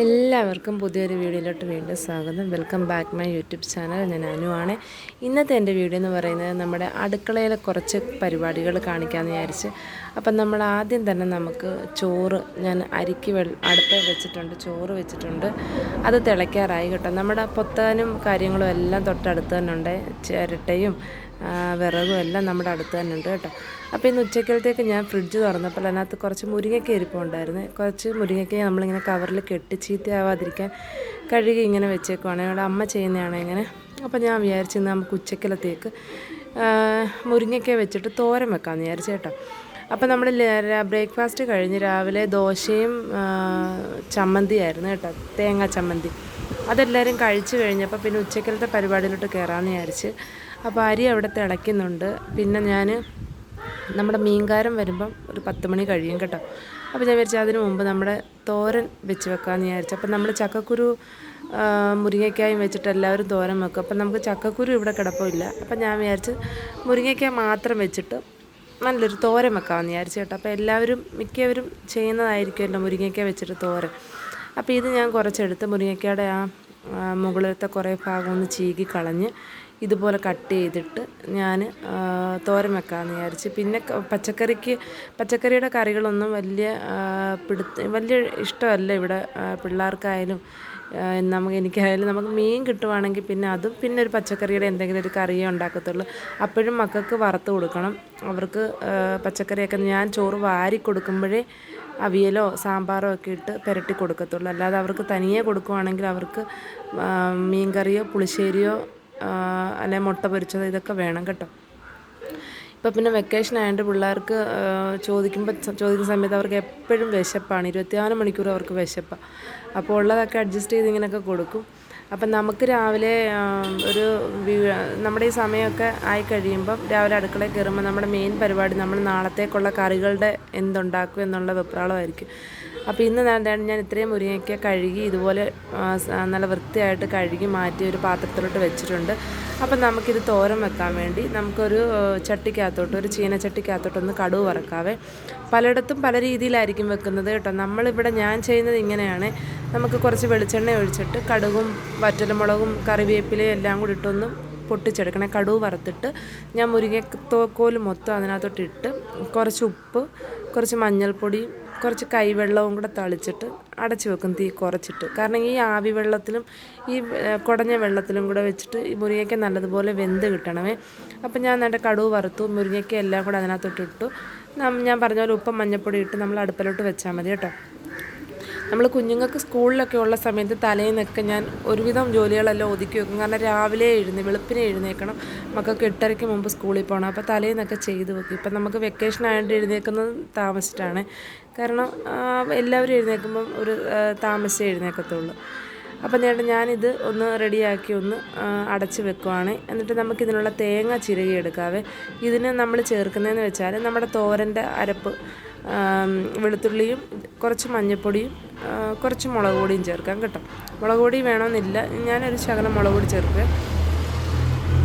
എല്ലാവർക്കും പുതിയൊരു വീഡിയോയിലോട്ട് വീണ്ടും സ്വാഗതം. Welcome back my YouTube channel ഞാൻ അനുവാണ് ഇന്നത്തെ എന്റെ വീഡിയോ എന്ന് പറയുന്നത് നമ്മുടെ അടുക്കളയിലെ കുറച്ച് പരിപാടികൾ കാണിക്കാമെന്ന് വിചാരിച്ച്. അപ്പം നമ്മൾ ആദ്യം തന്നെ നമുക്ക് ചോറ് ഞാൻ അരിക്ക് വെള്ള അടുപ്പ് വെച്ചിട്ടുണ്ട് ചോറ് വെച്ചിട്ടുണ്ട്. അത് തിളയ്ക്കാറായി കേട്ടോ. നമ്മുടെ പൊത്താനും കാര്യങ്ങളും എല്ലാം തൊട്ടടുത്ത് തന്നെ ഉണ്ട്. ചിരട്ടയും വിറകും എല്ലാം നമ്മുടെ അടുത്ത് തന്നെ ഉണ്ട് കേട്ടോ. അപ്പോൾ ഇന്ന് ഉച്ചക്കലത്തേക്ക് ഞാൻ ഫ്രിഡ്ജ് തുറന്നപ്പോൾ അതിനകത്ത് കുറച്ച് മുരിങ്ങയ്ക്ക ഇരിപ്പുണ്ടായിരുന്നു. കുറച്ച് മുരിങ്ങയ്ക്ക നമ്മളിങ്ങനെ കവറിൽ കെട്ടി ചീത്തയാവാതിരിക്കാൻ കഴുകി ഇങ്ങനെ വെച്ചേക്കുവാണ്. ഇവിടെ അമ്മ ചെയ്യുന്നതാണ് ഇങ്ങനെ. അപ്പോൾ ഞാൻ വിചാരിച്ചു നമുക്ക് ഉച്ചക്കലത്തേക്ക് മുരിങ്ങയ്ക്ക വെച്ചിട്ട് തോരൻ വെക്കാമെന്ന് വിചാരിച്ചു കേട്ടോ. അപ്പോൾ നമ്മൾ ബ്രേക്ക്ഫാസ്റ്റ് കഴിഞ്ഞ് രാവിലെ ദോശയും ചമ്മന്തിയായിരുന്നു കേട്ടോ. തേങ്ങാ ചമ്മന്തി. അതെല്ലാവരും കഴിച്ചു കഴിഞ്ഞപ്പോൾ പിന്നെ ഉച്ചക്കലത്തെ പരിപാടിയിലോട്ട് കയറാമെന്ന് വിചാരിച്ച് അപ്പോൾ അരി അവിടെ തിളയ്ക്കുന്നുണ്ട്. പിന്നെ ഞാൻ നമ്മുടെ മീൻകാരം വരുമ്പം ഒരു പത്ത് മണി കഴിയും കേട്ടോ. അപ്പോൾ ഞാൻ വിചാരിച്ചു അതിന് മുമ്പ് നമ്മുടെ തോരൻ വെച്ച് വെക്കാമെന്ന് വിചാരിച്ചു. അപ്പം നമ്മൾ ചക്കക്കുരു മുരിങ്ങയ്ക്കായും വെച്ചിട്ട് എല്ലാവരും തോരൻ വെക്കും. അപ്പം നമുക്ക് ചക്കക്കുരു ഇവിടെ കിടപ്പില്ല അപ്പം ഞാൻ വിചാരിച്ച് മുരിങ്ങയ്ക്ക മാത്രം വെച്ചിട്ട് നല്ലൊരു തോരൻ വെക്കാമെന്ന് വിചാരിച്ചു കേട്ടോ. അപ്പോൾ എല്ലാവരും മിക്കവരും ചെയ്യുന്നതായിരിക്കുമല്ലോ മുരിങ്ങയ്ക്ക വെച്ചിട്ട് തോരൻ. അപ്പോൾ ഇത് ഞാൻ കുറച്ചെടുത്ത് മുരിങ്ങയ്ക്കയുടെ ആ, മുകളിലത്തെ കുറേ ഭാഗം ഒന്ന് ചീകി കളഞ്ഞ് ഇതുപോലെ കട്ട് ചെയ്തിട്ട് ഞാൻ തോരൻ വെക്കാമെന്ന് വിചാരിച്ച്. പിന്നെ പച്ചക്കറിക്ക് പച്ചക്കറിയുടെ കറികളൊന്നും വലിയ പിടുത്ത വലിയ ഇഷ്ടമല്ല ഇവിടെ പിള്ളേർക്കായാലും നമുക്ക് എനിക്കായാലും നമുക്ക് മീൻ കിട്ടുവാണെങ്കിൽ പിന്നെ അതും പിന്നെ ഒരു പച്ചക്കറിയുടെ എന്തെങ്കിലും ഒരു കറിയേ ഉണ്ടാക്കത്തുള്ളൂ. അപ്പോഴും മക്കൾക്ക് വറുത്ത് കൊടുക്കണം. അവർക്ക് പച്ചക്കറിയൊക്കെ ഞാൻ ചോറ് വാരി കൊടുക്കുമ്പോഴേ അവിയലോ സാമ്പാറോ ഒക്കെ ഇട്ട് പുരട്ടി കൊടുക്കത്തുള്ളൂ. അല്ലാതെ അവർക്ക് തനിയെ കൊടുക്കുവാണെങ്കിൽ അവർക്ക് മീൻ മീൻകറിയോ പുളിശ്ശേരിയോ അല്ലെ മുട്ട പൊരിച്ചത് ഇതൊക്കെ വേണം കേട്ടോ. ഇപ്പം പിന്നെ വെക്കേഷൻ ആയതുകൊണ്ട് പിള്ളേർക്ക് ചോദിക്കുമ്പോൾ ചോദിക്കുന്ന സമയത്ത് അവർക്ക് എപ്പോഴും വിശപ്പാണ്. ഇരുപത്തിനാല് മണിക്കൂർ അവർക്ക് വിശപ്പാണ് അപ്പോൾ ഉള്ളതൊക്കെ അഡ്ജസ്റ്റ് ചെയ്ത് ഇങ്ങനെയൊക്കെ കൊടുക്കും. അപ്പം നമുക്ക് രാവിലെ ഒരു നമ്മുടെ ഈ സമയമൊക്കെ ആയി കഴിയുമ്പം രാവിലെ അടുക്കളയിൽ കയറുമ്പോൾ നമ്മുടെ മെയിൻ പരിപാടി നമ്മൾ നാളത്തേക്കുള്ള കറികളുടെ എന്തുണ്ടാക്കും എന്നുള്ള വെപ്രാളമായിരിക്കും. അപ്പോൾ ഇന്ന് ഞാൻ ഇത്രയും മുരിങ്ങയ്ക്ക കഴുകി ഇതുപോലെ നല്ല വൃത്തിയായിട്ട് കഴുകി മാറ്റി ഒരു പാത്രത്തിലോട്ട് വെച്ചിട്ടുണ്ട്. അപ്പം നമുക്കിത് തോരൻ വെക്കാൻ വേണ്ടി നമുക്കൊരു ചട്ടിക്കകത്തോട്ട് ഒരു ചീനച്ചട്ടിക്കകത്തോട്ടൊന്ന് കടുവ് വറക്കാവേ. പലയിടത്തും പല രീതിയിലായിരിക്കും വെക്കുന്നത് കേട്ടോ. നമ്മളിവിടെ ഞാൻ ചെയ്യുന്നത് ഇങ്ങനെയാണ്. നമുക്ക് കുറച്ച് വെളിച്ചെണ്ണ ഒഴിച്ചിട്ട് കടുകും വറ്റലമുളകും കറിവേപ്പിലയും എല്ലാം കൂടി ഇട്ടൊന്ന് പൊട്ടിച്ചെടുക്കണേ. കടുവ് വറുത്തിട്ട് ഞാൻ മുരിങ്ങത്തോക്കോൽ മൊത്തം അതിനകത്തോട്ട് ഇട്ട് കുറച്ച് ഉപ്പ് കുറച്ച് മഞ്ഞൾപ്പൊടിയും കുറച്ച് കൈവെള്ളവും കൂടെ തളിച്ചിട്ട് അടച്ചു വെക്കും തീ കുറച്ചിട്ട്. കാരണം ഈ ആവി വെള്ളത്തിലും ഈ കുടഞ്ഞ വെള്ളത്തിലും കൂടെ വെച്ചിട്ട് ഈ മുരിങ്ങയ്ക്ക നല്ലതുപോലെ വെന്ത് കിട്ടണമേ. അപ്പം ഞാൻ എന്റെ കടുവ് വറുത്തു മുരിങ്ങയ്ക്ക എല്ലാം കൂടെ അതിനകത്തോട്ട് ഇട്ടു. ഞാൻ പറഞ്ഞ പോലെ ഉപ്പും മഞ്ഞൾപ്പൊടി ഇട്ട് നമ്മൾ അടുപ്പിലോട്ട് വെച്ചാൽ മതി കേട്ടോ. നമ്മൾ കുഞ്ഞുങ്ങൾക്ക് സ്കൂളിലൊക്കെ ഉള്ള സമയത്ത് തലേന്നൊക്കെ ഞാൻ ഒരുവിധം ജോലികളെല്ലാം ഒതുക്കി വെക്കും. കാരണം രാവിലെ എഴുന്നേ വെളുപ്പിനെ എഴുന്നേക്കണം മക്കൾക്ക് എട്ടരയ്ക്ക് മുമ്പ് സ്കൂളിൽ പോകണം അപ്പോൾ തലേന്നൊക്കെ ചെയ്ത് വെക്കും. ഇപ്പം നമുക്ക് വെക്കേഷൻ ആയതുകൊണ്ട് എഴുന്നേക്കുന്നത് താമസിച്ചിട്ടാണ്. കാരണം എല്ലാവരും എഴുന്നേൽക്കുമ്പം ഒരു താമസിച്ചേ എഴുന്നേക്കത്തുള്ളൂ അപ്പം ചേട്ടൻ ഞാനിത് ഒന്ന് റെഡിയാക്കി ഒന്ന് അടച്ച് വെക്കുവാണ്. എന്നിട്ട് നമുക്ക് ഇതിനുള്ള തേങ്ങ ചിരകി എടുക്കാവേ. ഇതിന് നമ്മൾ ചേർക്കുന്നതെന്ന് വെച്ചാൽ നമ്മുടെ തോരന്റെ അരപ്പ്. വെളുത്തുള്ളിയും കുറച്ച് മഞ്ഞൾപ്പൊടിയും കുറച്ച് മുളക് പൊടിയും ചേർക്കാം കേട്ടോ. മുളക് പൊടി വേണമെന്നില്ല. ഞാനൊരു ശകലം മുളക് പൊടി ചേർക്കുക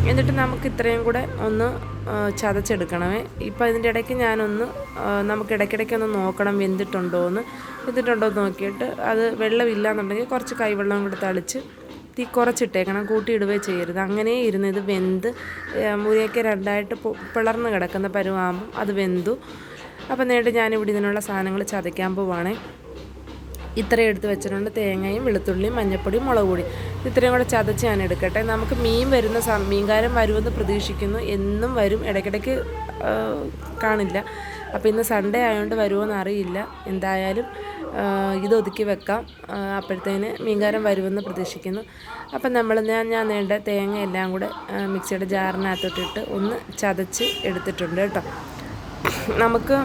എന്നിട്ട് നമുക്ക് ഇത്രയും കൂടെ ഒന്ന് ചതച്ചെടുക്കണമേ. ഇപ്പോൾ ഇതിന്റെ ഇടയ്ക്ക് ഞാനൊന്ന് നമുക്ക് ഇടയ്ക്കിടയ്ക്ക് ഒന്ന് നോക്കണം വെന്തിട്ടുണ്ടോ എന്ന്. വെന്തിട്ടുണ്ടോ എന്ന് നോക്കിയിട്ട് അത് വെള്ളമില്ല എന്നുണ്ടെങ്കിൽ കുറച്ച് കൈവെള്ളം കൂടെ തളിച്ച് തീ കുറച്ചിട്ടേക്കണം. കൂട്ടിയിടുകയോ ചെയ്യരുത്. അങ്ങനെ ഇരുന്ന് ഇത് വെന്ത് മുരിയൊക്കെ രണ്ടായിട്ട് പിളർന്ന് കിടക്കുന്ന പരുവാകുമ്പം അത് വെന്തു. അപ്പം നേരിട്ട് ഞാനിവിടെ ഇതിനുള്ള സാധനങ്ങൾ ചതയ്ക്കാൻ പോവാണ്. ഇത്രയും എടുത്ത് വെച്ചിട്ടുണ്ട്. തേങ്ങയും വെളുത്തുള്ളിയും മഞ്ഞപ്പൊടിയും മുളക് പൊടി ഇത്രയും കൂടെ ചതച്ച് ഞാൻ എടുക്കട്ടെ. നമുക്ക് മീൻ വരുന്ന സ മീൻകാരൻ വരുമെന്ന് പ്രതീക്ഷിക്കുന്നു. എന്നും വരും. ഇടയ്ക്കിടയ്ക്ക് കാണില്ല. അപ്പോൾ ഇന്ന് സൺഡേ ആയതുകൊണ്ട് വരുമോയെന്ന് അറിയില്ല. എന്തായാലും ഇത് ഒതുക്കി വെക്കാം. അപ്പോഴത്തേന് മീൻകാരൻ വരുമെന്ന് പ്രതീക്ഷിക്കുന്നു. അപ്പം നമ്മൾ ഞാൻ ഞാൻ നേണ്ട തേങ്ങ എല്ലാം കൂടെ മിക്സിയുടെ ജാറിനകത്തോട്ടിട്ട് ഒന്ന് ചതച്ച് എടുത്തിട്ടുണ്ട് കേട്ടോ. നമുക്ക്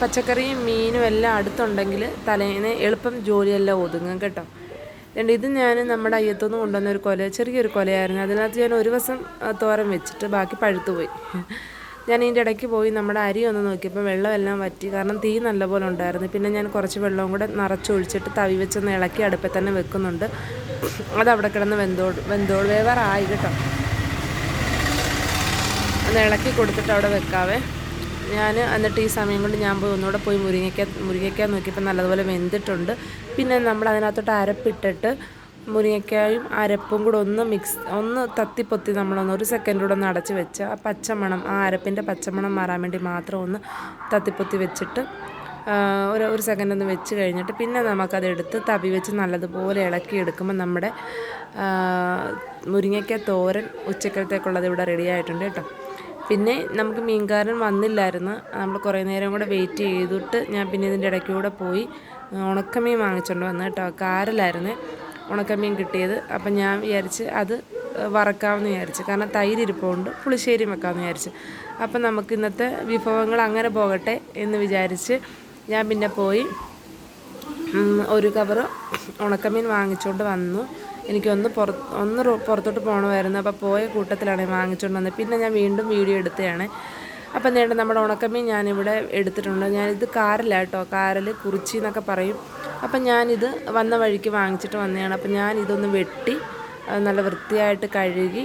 പച്ചക്കറിയും മീനും എല്ലാം അടുത്തുണ്ടെങ്കിൽ തലേന്ന് എളുപ്പം ജോലിയെല്ലാം ഒതുങ്ങും കേട്ടോ. രണ്ട് ഇത് ഞാൻ നമ്മുടെ അയ്യത്തുനിന്ന് കൊണ്ടുവന്ന ഒരു കൊല ചെറിയൊരു കൊലയായിരുന്നു. അതിനകത്ത് ഞാൻ ഒരു ദിവസം തോരം വെച്ചിട്ട് ബാക്കി പഴുത്തു പോയി. ഞാൻ ഇതിന്റെ ഇടയ്ക്ക് പോയി നമ്മുടെ അരി ഒന്ന് നോക്കിയപ്പോൾ വെള്ളമെല്ലാം വറ്റി കാരണം തീ നല്ലപോലെ ഉണ്ടായിരുന്നു. പിന്നെ ഞാൻ കുറച്ച് വെള്ളവും കൂടെ നിറച്ചൊഴിച്ചിട്ട് തവി വെച്ചൊന്ന് ഇളക്കി അടുപ്പിൽ തന്നെ വെക്കുന്നുണ്ട്. അതവിടെ കിടന്ന് വെന്തോ വെന്തോൾ വേവറായി കേട്ടോ. ഒന്ന് ഇളക്കി കൊടുത്തിട്ട് അവിടെ വെക്കാവേ. ഞാൻ എന്നിട്ട് ഈ സമയം കൊണ്ട് ഞാൻ പോയി ഒന്നുകൂടെ പോയി മുരിങ്ങയ്ക്ക മുരിങ്ങയ്ക്ക നോക്കിയപ്പോൾ നല്ലതുപോലെ വെന്തിട്ടുണ്ട്. പിന്നെ നമ്മൾ അതിനകത്തോട്ട് അരപ്പിട്ടിട്ട് മുരിങ്ങയ്ക്കായും അരപ്പും കൂടെ ഒന്ന് മിക്സ് ഒന്ന് തത്തിപ്പൊത്തി നമ്മളൊന്ന് ഒരു സെക്കൻഡ് കൂടെ ഒന്ന് അടച്ച് വെച്ച് ആ പച്ചമണം ആ അരപ്പിന്റെ പച്ചമണം മാറാൻ വേണ്ടി മാത്രം ഒന്ന് തത്തിപ്പൊത്തി വെച്ചിട്ട് ഒരു ഒരു സെക്കൻഡ് ഒന്ന് വെച്ച് കഴിഞ്ഞിട്ട് പിന്നെ നമുക്കതെടുത്ത് തവി വെച്ച് നല്ലതുപോലെ ഇളക്കി എടുക്കുമ്പോൾ നമ്മുടെ മുരിങ്ങയ്ക്ക തോരൻ ഉച്ചക്കലത്തേക്കുള്ളത് ഇവിടെ റെഡി ആയിട്ടുണ്ട് കേട്ടോ. പിന്നെ നമുക്ക് മീൻകാരൻ വന്നില്ലായിരുന്നു. നമ്മൾ കുറേ നേരം കൂടെ വെയിറ്റ് ചെയ്തിട്ട് ഞാൻ പിന്നെ ഇതിന്റെ ഇടയ്ക്കൂടെ പോയി ഉണക്കമീൻ വാങ്ങിച്ചുകൊണ്ട് വന്നു കേട്ടോ. കാറിലായിരുന്നു ഉണക്കമീൻ കിട്ടിയത്. അപ്പം ഞാൻ വിചാരിച്ച് അത് വറക്കാമെന്ന് വിചാരിച്ചു. കാരണം തൈര് ഇരിപ്പുണ്ട് പുളിശ്ശേരി വെക്കാമെന്ന് വിചാരിച്ച്. അപ്പം നമുക്ക് ഇന്നത്തെ വിഭവങ്ങൾ അങ്ങനെ പോകട്ടെ എന്ന് വിചാരിച്ച് ഞാൻ പിന്നെ പോയി ഒരു കവറ് ഉണക്കമീൻ വാങ്ങിച്ചുകൊണ്ട് വന്നു. എനിക്കൊന്ന് പുറത്ത് ഒന്ന് പുറത്തോട്ട് പോകണമായിരുന്നു അപ്പോൾ പോയ കൂട്ടത്തിലാണ് വാങ്ങിച്ചുകൊണ്ട് വന്നത് പിന്നെ ഞാൻ വീണ്ടും വീഡിയോ എടുത്തതാണ് അപ്പം നേണ്ട നമ്മുടെ ഉണക്കമീൻ ഞാനിവിടെ എടുത്തിട്ടുണ്ട്. ഞാനിത് കാറില്ല കേട്ടോ. കാറിൽ കുറിച്ചി എന്നൊക്കെ പറയും. അപ്പം ഞാനിത് വന്ന വഴിക്ക് വാങ്ങിച്ചിട്ട് വന്നതാണ്. അപ്പം ഞാൻ ഇതൊന്ന് വെട്ടി നല്ല വൃത്തിയായിട്ട് കഴുകി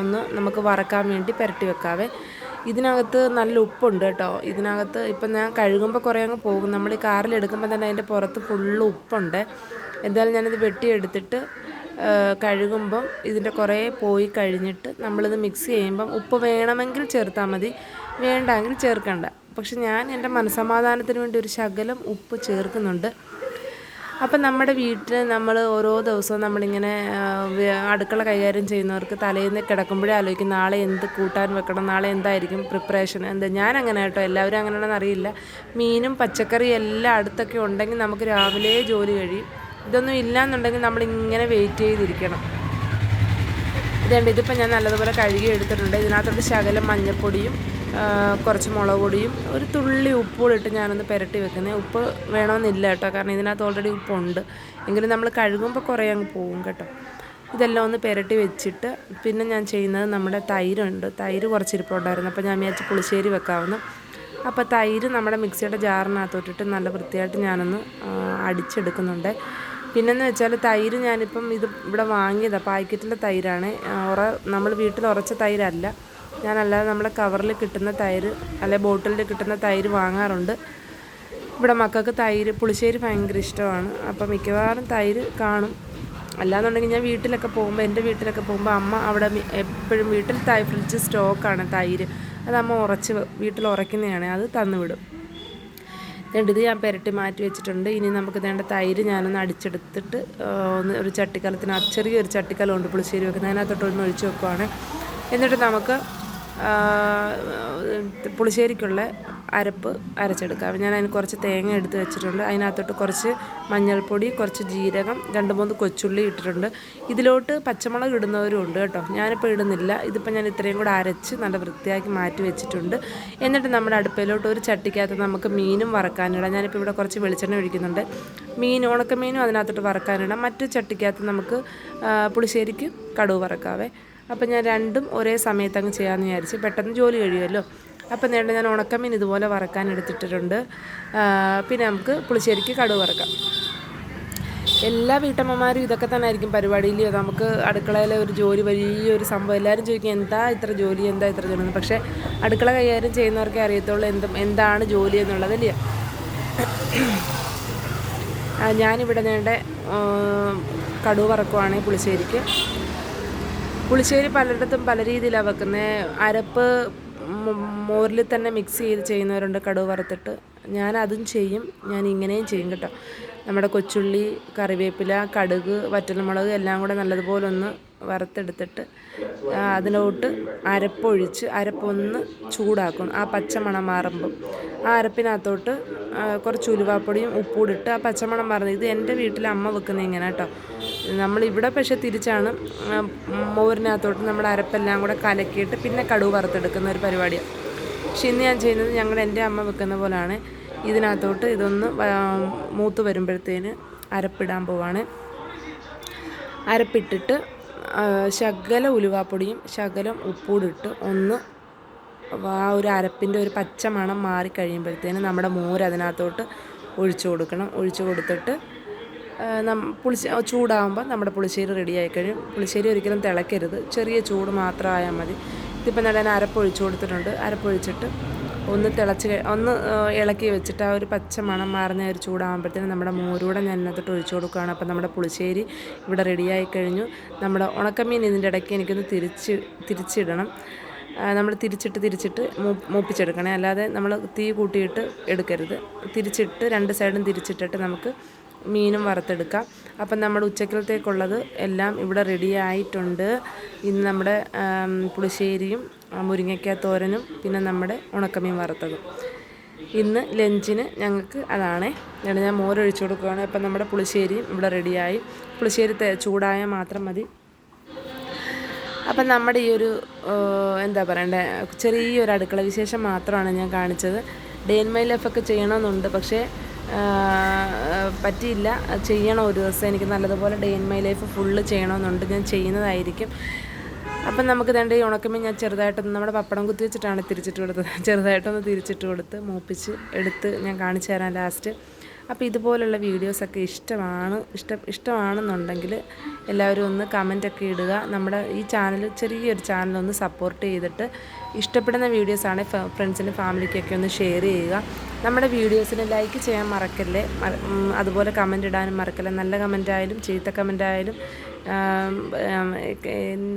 ഒന്ന് നമുക്ക് വറക്കാൻ വേണ്ടി പുരട്ടി വെക്കാവേ. ഇതിനകത്ത് നല്ല ഉപ്പുണ്ട് കേട്ടോ. ഇതിനകത്ത് ഇപ്പം ഞാൻ കഴുകുമ്പോൾ കുറേ അങ്ങ് പോകും. നമ്മൾ ഈ കാറിൽ എടുക്കുമ്പോൾ തന്നെ അതിന്റെ പുറത്ത് ഫുള്ള് ഉപ്പുണ്ട്. എന്തായാലും ഞാനിത് വെട്ടിയെടുത്തിട്ട് കഴുകുമ്പം ഇതിന്റെ കുറേ പോയി കഴിഞ്ഞിട്ട് നമ്മളിത് മിക്സ് ചെയ്യുമ്പം ഉപ്പ് വേണമെങ്കിൽ ചേർത്താൽ മതി വേണ്ടെങ്കിൽ ചേർക്കണ്ട. പക്ഷെ ഞാൻ എന്റെ മനസമാധാനത്തിന് വേണ്ടി ഒരു ശകലം ഉപ്പ് ചേർക്കുന്നുണ്ട്. അപ്പം നമ്മുടെ വീട്ടിൽ നമ്മൾ ഓരോ ദിവസവും നമ്മളിങ്ങനെ അടുക്കള കൈകാര്യം ചെയ്യുന്നവർക്ക് തലേന്ന് കിടക്കുമ്പോഴേ ആലോചിക്കും നാളെ എന്ത് കൂട്ടാൻ വെക്കണം നാളെ എന്തായിരിക്കും പ്രിപ്പറേഷൻ എന്താ? ഞാൻ അങ്ങനെ കേട്ടോ എല്ലാവരും അങ്ങനെയാണെന്ന് അറിയില്ല. മീനും പച്ചക്കറിയും എല്ലാം അടുത്തൊക്കെ ഉണ്ടെങ്കിൽ നമുക്ക് രാവിലെ ജോലി കഴിയും. ഇതൊന്നും ഇല്ലയെന്നുണ്ടെങ്കിൽ നമ്മളിങ്ങനെ വെയിറ്റ് ചെയ്തിരിക്കണം. ഇതുണ്ട് ഇതിപ്പോൾ ഞാൻ നല്ലതുപോലെ കഴുകി എടുത്തിട്ടുണ്ട്. ഇതിനകത്തോട്ട് ശകലം മഞ്ഞൾപ്പൊടിയും കുറച്ച് മുളക് പൊടിയും ഒരു തുള്ളി ഉപ്പും ഇട്ട് ഞാനൊന്ന് പുരട്ടി വെക്കുന്നത് ഉപ്പ് വേണമെന്നില്ല കേട്ടോ കാരണം ഇതിനകത്ത് ഓൾറെഡി ഉപ്പുണ്ട്. എങ്കിലും നമ്മൾ കഴുകുമ്പോൾ കുറേ അങ്ങ് പോകും കേട്ടോ. ഇതെല്ലാം ഒന്ന് പുരട്ടി വെച്ചിട്ട് പിന്നെ ഞാൻ ചെയ്യുന്നത് നമ്മുടെ തൈരുണ്ട്. തൈര് കുറച്ച് ഇരിപ്പുണ്ടായിരുന്നു അപ്പോൾ ഞാൻ വിചാരിച്ച് പുളിശ്ശേരി വെക്കാവുന്നു. അപ്പോൾ തൈര് നമ്മുടെ മിക്സിയുടെ ജാറിനകത്തോട്ടിട്ട് നല്ല വൃത്തിയായിട്ട് ഞാനൊന്ന് അടിച്ചെടുക്കുന്നുണ്ട്. പിന്നെന്ന് വെച്ചാൽ തൈര് ഞാനിപ്പം ഇത് ഇവിടെ വാങ്ങിയതാണ് പാക്കറ്റിലെ തൈരാണ്. ഉറ നമ്മൾ വീട്ടിൽ ഉറച്ച തൈരല്ല. ഞാനല്ലാതെ നമ്മുടെ കവറിൽ കിട്ടുന്ന തൈര് അല്ലെ ബോട്ടിലിൽ കിട്ടുന്ന തൈര് വാങ്ങാറുണ്ട്. ഇവിടെ മക്കൾക്ക് തൈര് പുളിശ്ശേരി ഭയങ്കര ഇഷ്ടമാണ്. അപ്പം മിക്കവാറും തൈര് കാണും. അല്ലാന്നുണ്ടെങ്കിൽ ഞാൻ വീട്ടിലൊക്കെ പോകുമ്പോൾ എന്റെ വീട്ടിലൊക്കെ പോകുമ്പോൾ അമ്മ അവിടെ എപ്പോഴും വീട്ടിൽ തൈ ഫ്രിഡ്ജ് സ്റ്റോക്കാണ് തൈര്. അത് അമ്മ ഉറച്ച് വീട്ടിൽ ഉറയ്ക്കുന്നതാണ്. അത് തന്നുവിടും ഇത് ഞാൻ പുരട്ടി മാറ്റി വെച്ചിട്ടുണ്ട്. ഇനി നമുക്ക് വേണ്ട തൈര് ഞാനൊന്ന് അടിച്ചെടുത്തിട്ട് ഒന്ന് ഒരു ചട്ടിക്കലത്തിന് ചെറിയൊരു ചട്ടിക്കലമുണ്ട് പുളിശ്ശേരി വെക്കുന്നത്. അതിനകത്തോട്ട് ഒന്ന് ഒഴിച്ച് വെക്കുവാണ്. എന്നിട്ട് നമുക്ക് പുളിശ്ശേരിക്കുള്ള അരപ്പ് അരച്ചെടുക്കാം ഞാൻ അതിന് കുറച്ച് തേങ്ങ എടുത്ത് വെച്ചിട്ടുണ്ട്. അതിനകത്തോട്ട് കുറച്ച് മഞ്ഞൾപ്പൊടി കുറച്ച് ജീരകം രണ്ട് മൂന്ന് കൊച്ചുള്ളി ഇട്ടിട്ടുണ്ട്. ഇതിലോട്ട് പച്ചമുളക് ഇടുന്നവരും ഉണ്ട് കേട്ടോ. ഞാനിപ്പോൾ ഇടുന്നില്ല. ഇതിപ്പോൾ ഞാൻ ഇത്രയും കൂടെ അരച്ച് നല്ല വൃത്തിയാക്കി മാറ്റി വെച്ചിട്ടുണ്ട്. എന്നിട്ട് നമ്മുടെ അടുപ്പിലോട്ട് ഒരു ചട്ടിക്കകത്ത് നമുക്ക് മീനും വറക്കാനിടാം ഞാനിപ്പോൾ ഇവിടെ കുറച്ച് വെളിച്ചെണ്ണ ഒഴിക്കുന്നുണ്ട്. മീൻ ഉണക്കമീനും അതിനകത്തോട്ട് വറക്കാനിടാം മറ്റു ചട്ടിക്കകത്ത് നമുക്ക് പുളിശ്ശേരിക്ക് കടുവ് വറക്കാവേ. അപ്പോൾ ഞാൻ രണ്ടും ഒരേ സമയത്ത് അങ്ങ് ചെയ്യാമെന്ന് വിചാരിച്ച് പെട്ടെന്ന് ജോലി കഴിയുമല്ലോ. അപ്പം നേണ്ട ഞാൻ ഉണക്കമീൻ ഇതുപോലെ വറക്കാൻ എടുത്തിട്ടുണ്ട് പിന്നെ നമുക്ക് പുളിശ്ശേരിക്ക് കടുവ് വറക്കാം. എല്ലാ വീട്ടമ്മമാരും ഇതൊക്കെ തന്നെ ആയിരിക്കും പരിപാടിയിൽ. നമുക്ക് അടുക്കളയിലെ ഒരു ജോലി വലിയൊരു സംഭവം. എല്ലാവരും ചോദിക്കും എന്താ ഇത്ര ജോലി? എന്താ ഇത്ര ജോലി? പക്ഷേ അടുക്കള കൈകാര്യം ചെയ്യുന്നവർക്കേ അറിയത്തുള്ളൂ എന്ത് എന്താണ് ജോലി എന്നുള്ളത് എന്നുള്ളതല്ലേ ഞാനിവിടെ നേടെ കടുവ് വറക്കുവാണെങ്കിൽ പുളിശ്ശേരിക്ക്. പുളിശ്ശേരി പലയിടത്തും പല രീതിയിലാണ് വെക്കുന്നത് അരപ്പ് മോരിൽ തന്നെ മിക്സ് ചെയ്ത് ചെയ്യുന്നവരുണ്ട് കടുവ് വറുത്തിട്ട്. ഞാൻ അതും ചെയ്യും. ഞാൻ ഇങ്ങനെയും ചെയ്യും കേട്ടോ. നമ്മുടെ കൊച്ചുള്ളി കറിവേപ്പില കടുക് വറ്റൽമുളക് എല്ലാം കൂടെ നല്ലതുപോലെ ഒന്ന് വറുത്തെടുത്തിട്ട് അതിലോട്ട് അരപ്പൊഴിച്ച് അരപ്പൊന്ന് ചൂടാക്കും ആ പച്ചമണം മാറുമ്പം ആ അരപ്പിനകത്തോട്ട് കുറച്ച് ഉലുവാപ്പൊടിയും ഉപ്പൂടിട്ട് ആ പച്ചമണം മാറുന്നത്. ഇത് എന്റെ വീട്ടിൽ അമ്മ വെക്കുന്നത് ഇങ്ങനെ കേട്ടോ. നമ്മളിവിടെ പക്ഷെ തിരിച്ചാണ് മോരിനകത്തോട്ട് നമ്മുടെ അരപ്പെല്ലാം കൂടെ കലക്കിയിട്ട് പിന്നെ കടുവ് വറുത്തെടുക്കുന്ന ഒരു പരിപാടിയാണ് പക്ഷെ ഇന്ന് ഞാൻ ചെയ്യുന്നത് ഞങ്ങൾ എന്റെ അമ്മ വെക്കുന്ന പോലെയാണ് ഇതിനകത്തോട്ട് ഇതൊന്ന് മൂത്ത് വരുമ്പോഴത്തേന് അരപ്പിടാൻ പോവാണ്. അരപ്പിട്ടിട്ട് ശകല ഉലുവാപ്പൊടിയും ശകലം ഉപ്പൂടിട്ട് ഒന്ന് ആ ഒരു അരപ്പിന്റെ ഒരു പച്ച മണം മാറി കഴിയുമ്പോഴത്തേന് നമ്മുടെ മോര് അതിനകത്തോട്ട് ഒഴിച്ചു കൊടുക്കണം. ഒഴിച്ചു കൊടുത്തിട്ട് പുളിശ്ശേ ചൂടാകുമ്പോൾ നമ്മുടെ പുളിശ്ശേരി റെഡിയായി കഴിയും. പുളിശ്ശേരി ഒരിക്കലും തിളക്കരുത്. ചെറിയ ചൂട് മാത്രമായാൽ മതി. ഇതിപ്പോൾ ഞാൻ അരപ്പൊഴിച്ചു കൊടുത്തിട്ടുണ്ട്. അരപ്പൊഴിച്ചിട്ട് ഒന്ന് തിളച്ച് ഒന്ന് ഇളക്കി വെച്ചിട്ട് ആ ഒരു പച്ച മണം മാറുന്ന ഒരു ചൂടാകുമ്പോഴത്തേനും നമ്മുടെ മോരൂടെ ഞാൻ അതിനകത്തോട്ട് ഒഴിച്ചു കൊടുക്കുകയാണ്. അപ്പം നമ്മുടെ പുളിശ്ശേരി ഇവിടെ റെഡിയായി കഴിഞ്ഞു. നമ്മുടെ ഉണക്കമീൻ ഇതിന്റെ ഇടയ്ക്ക് എനിക്കൊന്ന് തിരിച്ച് തിരിച്ചിടണം. നമ്മൾ തിരിച്ചിട്ട് തിരിച്ചിട്ട് മൂപ്പിച്ചെടുക്കണേ. അല്ലാതെ നമ്മൾ തീ കൂട്ടിയിട്ട് എടുക്കരുത്. തിരിച്ചിട്ട് രണ്ട് സൈഡും തിരിച്ചിട്ടിട്ട് നമുക്ക് മീനും വറുത്തെടുക്കാം. അപ്പം നമ്മുടെ ഉച്ചക്കലത്തേക്കുള്ളത് എല്ലാം ഇവിടെ റെഡി ആയിട്ടുണ്ട് ഇന്ന് നമ്മുടെ പുളിശ്ശേരിയും മുരിങ്ങയ്ക്ക തോരനും പിന്നെ നമ്മുടെ ഉണക്കമീൻ വറുത്തതും. ഇന്ന് ലഞ്ചിന് ഞങ്ങൾക്ക് അതാണ്. ഞാൻ ഞാൻ മോരൊഴിച്ചു കൊടുക്കുകയാണ് അപ്പം നമ്മുടെ പുളിശ്ശേരിയും ഇവിടെ റെഡിയായി. പുളിശ്ശേരി ചൂടായാൽ മാത്രം മതി. അപ്പം നമ്മുടെ ഈ ഒരു എന്താ പറയണ്ടേ ചെറിയൊരു അടുക്കള വിശേഷം മാത്രമാണ് ഞാൻ കാണിച്ചത്. ഡേ മൈ ലൈഫൊക്കെ ചെയ്യണമെന്നുണ്ട്. പക്ഷേ പറ്റിയില്ല. ചെയ്യണം ഒരു ദിവസം. എനിക്ക് നല്ലതുപോലെ day in my life full ചെയ്യണമെന്നുണ്ട്. ഞാൻ ചെയ്യുന്നതായിരിക്കും. അപ്പം നമുക്ക് രണ്ട് ഈ ഉണക്കമീൻ ഞാൻ ചെറുതായിട്ട് നമ്മുടെ പപ്പടം കുത്തി വെച്ചിട്ടാണ് തിരിച്ചിട്ട് കൊടുത്തത്. ചെറുതായിട്ടൊന്ന് തിരിച്ചിട്ട് കൊടുത്ത് മൂപ്പിച്ച് എടുത്ത് ഞാൻ കാണിച്ചു തരാം ലാസ്റ്റ് അപ്പോൾ ഇതുപോലുള്ള വീഡിയോസൊക്കെ ഇഷ്ടമാണ്. ഇഷ്ടം ഇഷ്ടമാണെന്നുണ്ടെങ്കിൽ എല്ലാവരും ഒന്ന് കമന്റൊക്കെ ഇടുക. നമ്മുടെ ഈ ചാനൽ ചെറിയൊരു ചാനലൊന്ന് സപ്പോർട്ട് ചെയ്തിട്ട് ഇഷ്ടപ്പെടുന്ന വീഡിയോസാണ് ഫ്രണ്ട്സിനും ഫാമിലിക്കൊക്കെ ഒന്ന് ഷെയർ ചെയ്യുക. നമ്മുടെ വീഡിയോസിന് ലൈക്ക് ചെയ്യാൻ മറക്കല്ലേ? അതുപോലെ കമന്റ് ഇടാനും മറക്കല്ലേ? നല്ല കമന്റ് ആയാലും ചീത്ത കമന്റ് ആയാലും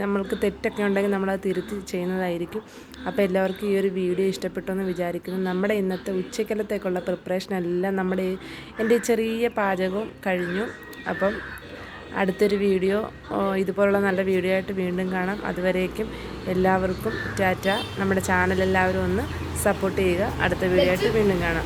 നമ്മൾക്ക് തെറ്റൊക്കെ ഉണ്ടെങ്കിൽ നമ്മളത് തിരുത്തി ചെയ്യുന്നതായിരിക്കും. അപ്പോൾ എല്ലാവർക്കും ഈ ഒരു വീഡിയോ ഇഷ്ടപ്പെട്ടു എന്ന് വിചാരിക്കുന്നു. നമ്മുടെ ഇന്നത്തെ ഉച്ചക്കലത്തേക്കുള്ള പ്രിപ്പറേഷൻ എല്ലാം നമ്മുടെ എന്റെ ചെറിയ പാചകവും കഴിഞ്ഞു. അപ്പം അടുത്തൊരു വീഡിയോ ഇതുപോലുള്ള നല്ല വീഡിയോ ആയിട്ട് വീണ്ടും കാണാം. അതുവരേക്കും എല്ലാവർക്കും ടാറ്റ. നമ്മുടെ ചാനൽ എല്ലാവരും ഒന്ന് സപ്പോർട്ട് ചെയ്യുക. അടുത്ത വീഡിയോ ആയിട്ട് വീണ്ടും കാണാം.